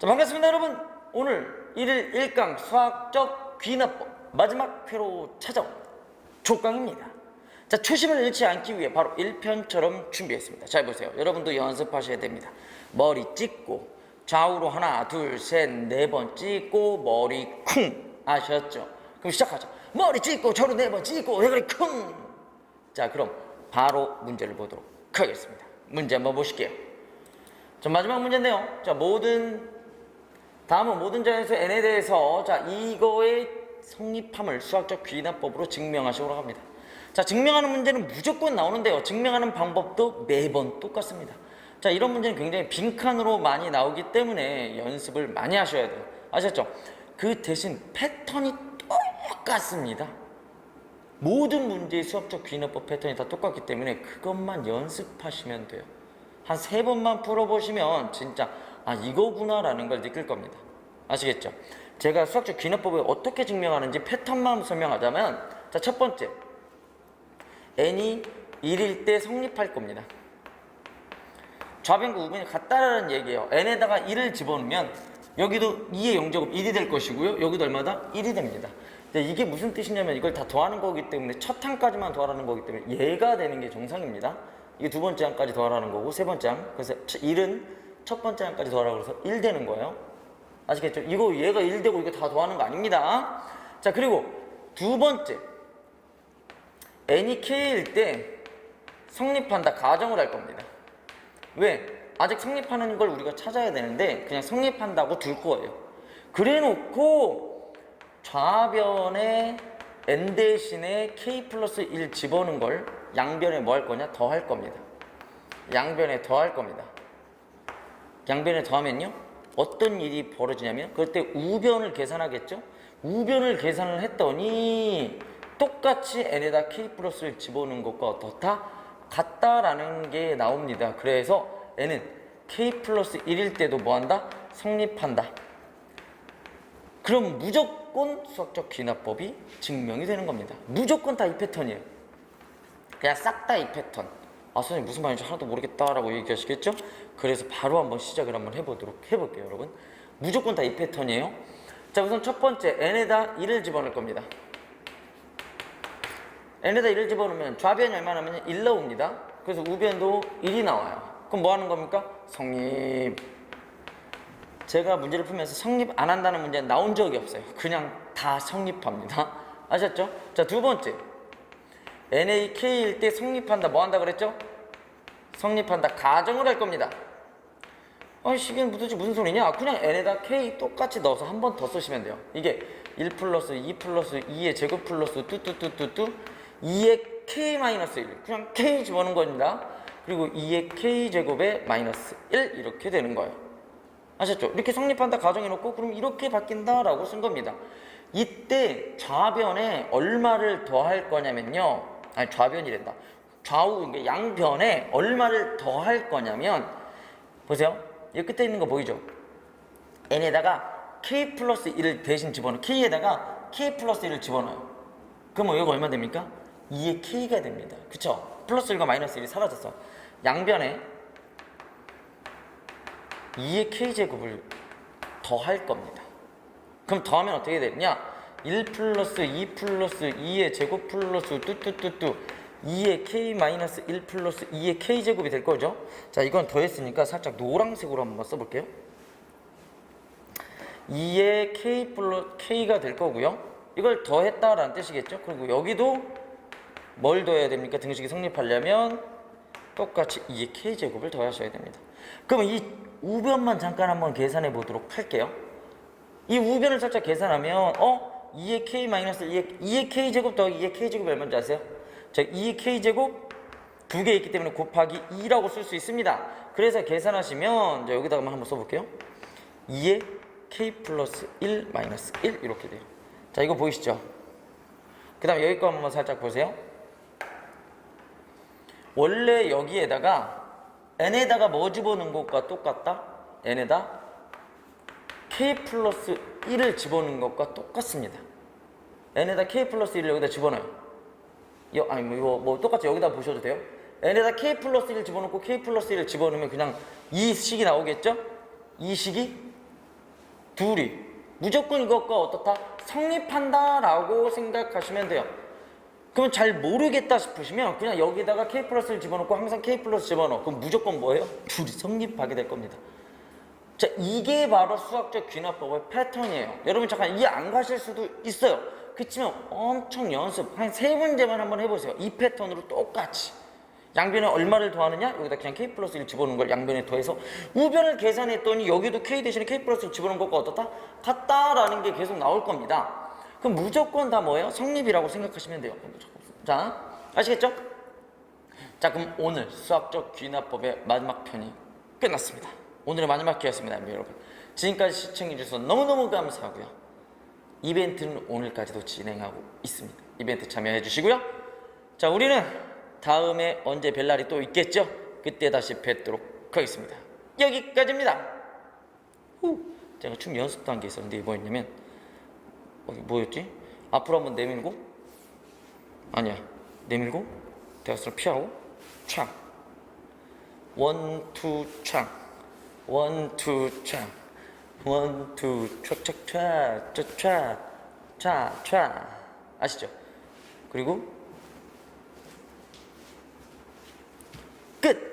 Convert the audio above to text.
자, 반갑습니다, 여러분. 오늘 1일 1강 수학적 귀납법 마지막 회로 찾아온 족강입니다. 자, 초심을 잃지 않기 위해 바로 1편처럼 준비했습니다. 잘 보세요. 여러분도 연습하셔야 됩니다. 머리 찍고 좌우로 하나, 둘, 셋, 네 번 찍고 머리 쿵 아셨죠? 그럼 시작하죠. 머리 찍고 좌우로 네 번 찍고 대가리 쿵. 자, 그럼 바로 문제를 보도록 하겠습니다. 문제 한번 보실게요. 자, 마지막 문제인데요. 자, 모든 다음은 모든 자연수 n에 대해서 자 이거의 성립함을 수학적 귀납법으로 증명하시도록 합니다. 자 증명하는 문제는 무조건 나오는데요. 증명하는 방법도 매번 똑같습니다. 자 이런 문제는 굉장히 빈칸으로 많이 나오기 때문에 연습을 많이 하셔야 돼요. 아셨죠? 그 대신 패턴이 똑같습니다. 모든 문제의 수학적 귀납법 패턴이 다 똑같기 때문에 그것만 연습하시면 돼요. 한 세 번만 풀어보시면 진짜 아 이거구나라는 걸 느낄 겁니다. 아시겠죠? 제가 수학적 귀납법을 어떻게 증명하는지 패턴만 설명하자면 자 첫 번째 n이 1일 때 성립할 겁니다. 좌변과 우변이 같다라는 얘기예요. n에다가 1을 집어넣으면 여기도 2의 0제곱 1이 될 것이고요. 여기도 얼마다? 1이 됩니다. 이게 무슨 뜻이냐면 이걸 다 더하는 거기 때문에 첫 항까지만 더하라는 거기 때문에 얘가 되는 게 정상입니다. 이게 두 번째 항까지 더하라는 거고 세 번째 항. 그래서 1은 첫 번째 항까지 더하라고 그래서 1 되는 거예요. 아시겠죠? 이거 얘가 1 되고 이거 다 더하는 거 아닙니다. 자, 그리고 두 번째. n이 k일 때 성립한다 가정을 할 겁니다. 왜? 아직 성립하는 걸 우리가 찾아야 되는데 그냥 성립한다고 둘 거예요. 그래 놓고 좌변에 n 대신에 k 플러스 1 집어넣은 걸 양변에 뭐 할 거냐? 더 할 겁니다. 양변에 더 할 겁니다. 양변에 더하면요? 어떤 일이 벌어지냐면 그때 우변을 계산하겠죠? 우변을 계산을 했더니 똑같이 n에다 k 플러스를 집어넣은 것과 어떻다? 같다라는 게 나옵니다. 그래서 n은 k 플러스 1일 때도 뭐한다? 성립한다. 그럼 무조건 수학적 귀납법이 증명이 되는 겁니다. 무조건 다 이 패턴이에요. 그냥 싹 다 이 패턴. 아 선생님 무슨 말인지 하나도 모르겠다라고 얘기하시겠죠? 그래서 바로 한번 시작을 한번 해보도록 해볼게요, 여러분. 무조건 다 이 패턴이에요. 자, 우선 첫 번째 n에다 1을 집어넣을 겁니다. n에다 1을 집어넣으면 좌변이 얼마 나면 1 나옵니다. 그래서 우변도 1이 나와요. 그럼 뭐 하는 겁니까? 성립. 제가 문제를 풀면서 성립 안 한다는 문제는 나온 적이 없어요. 그냥 다 성립합니다. 아셨죠? 자, 두 번째. NAK일 때 성립한다. 뭐 한다 그랬죠? 성립한다. 가정을 할 겁니다. 아, 시계는 도대체 무슨 소리냐? 그냥 n에다 k 똑같이 넣어서 한 번 더 쓰시면 돼요. 이게 1 플러스 2 플러스 2의 제곱 플러스 뚜뚜뚜뚜뚜 2의 k 마이너스 1 그냥 k 집어넣은 겁니다. 그리고 2의 k 제곱에 마이너스 1 이렇게 되는 거예요. 아셨죠? 이렇게 성립한다 가정해놓고 그럼 이렇게 바뀐다라고 쓴 겁니다. 이때 좌변에 얼마를 더할 거냐면요. 아니 좌변이란다. 좌우 양변에 얼마를 더 할 거냐면 보세요. 이 끝에 있는 거 보이죠? n에다가 k 플러스 1을 대신 집어넣어. k에다가 k 플러스 1을 집어넣어요. 그럼 여기가 얼마 됩니까? 2의 k가 됩니다. 그쵸? 플러스 1과 마이너스 1이 사라졌어. 양변에 2의 k제곱을 더 할 겁니다. 그럼 더하면 어떻게 되냐? 1 플러스 2 플러스 2의 제곱 플러스 뚜뚜뚜뚜 2의 k 마이너스 1 플러스 2의 k 제곱이 될 거죠. 자, 이건 더했으니까 살짝 노란색으로 한번 써볼게요. 2의 k 플러스 k가 될 거고요. 이걸 더했다라는 뜻이겠죠. 그리고 여기도 뭘 더해야 됩니까? 등식이 성립하려면 똑같이 2의 k 제곱을 더하셔야 됩니다. 그럼 이 우변만 잠깐 한번 계산해 보도록 할게요. 이 우변을 살짝 계산하면 어 2의 k 마이너스 2의, 2의 k 제곱 더하기 2의 k 제곱이 얼마인지 아세요? 자 2의 k 제곱 두 개 있기 때문에 곱하기 2라고 쓸 수 있습니다. 그래서 계산하시면 이제 여기다가 한번 써볼게요. 2의 k 플러스 1 마이너스 1 이렇게 돼요. 자 이거 보이시죠? 그 다음에 여기 거 한번 살짝 보세요. 원래 여기에다가 n에다가 뭐 집어넣은 것과 똑같다? n에다 k 플러스 1을 집어넣은 것과 똑같습니다. n에다 k 플러스 1을 여기다 집어넣어요. 여, 아니 뭐 이거 뭐 똑같이 여기다 보셔도 돼요. n에다 k 플러스 1을 집어넣고 k 플러스 1을 집어넣으면 그냥 이 식이 나오겠죠? 이 식이 둘이 무조건 이것과 어떻다 성립한다 라고 생각하시면 돼요. 그러면 잘 모르겠다 싶으시면 그냥 여기다가 K 플러스를 집어넣고 항상 K 플러스 집어넣어. 그럼 무조건 뭐예요? 둘이 성립하게 될 겁니다. 자, 이게 바로 수학적 귀납법의 패턴이에요. 여러분 잠깐 이해 안 가실 수도 있어요. 그렇지만 엄청 연습 한 세 문제만 한번 해보세요. 이 패턴으로 똑같이 양변에 얼마를 더하느냐? 여기다 그냥 K 플러스 1 집어넣은 걸 양변에 더해서 우변을 계산했더니 여기도 K 대신에 K 플러스 1 집어넣은 것과 어떻다? 같다라는 게 계속 나올 겁니다. 그럼 무조건 다 뭐예요? 성립이라고 생각하시면 돼요. 자, 아시겠죠? 자, 그럼 오늘 수학적 귀납법의 마지막 편이 끝났습니다. 오늘의 마지막 기회였습니다, 여러분. 지금까지 시청해주셔서 너무너무 감사하고요. 이벤트는 오늘까지도 진행하고 있습니다. 이벤트 참여해 주시고요. 자, 우리는 다음에 언제 뵐 날이 또 있겠죠? 그때 다시 뵙도록 하겠습니다. 여기까지입니다. 후. 제가 춤 연습도 한 게 있었는데 뭐였냐면 뭐였지? 앞으로 한번 내밀고 아니야 내밀고 대각선을 피하고 창 원투 창 원투 창 원 투 촥촥 촥 촥 촥 촥 아시죠? 그리고 끝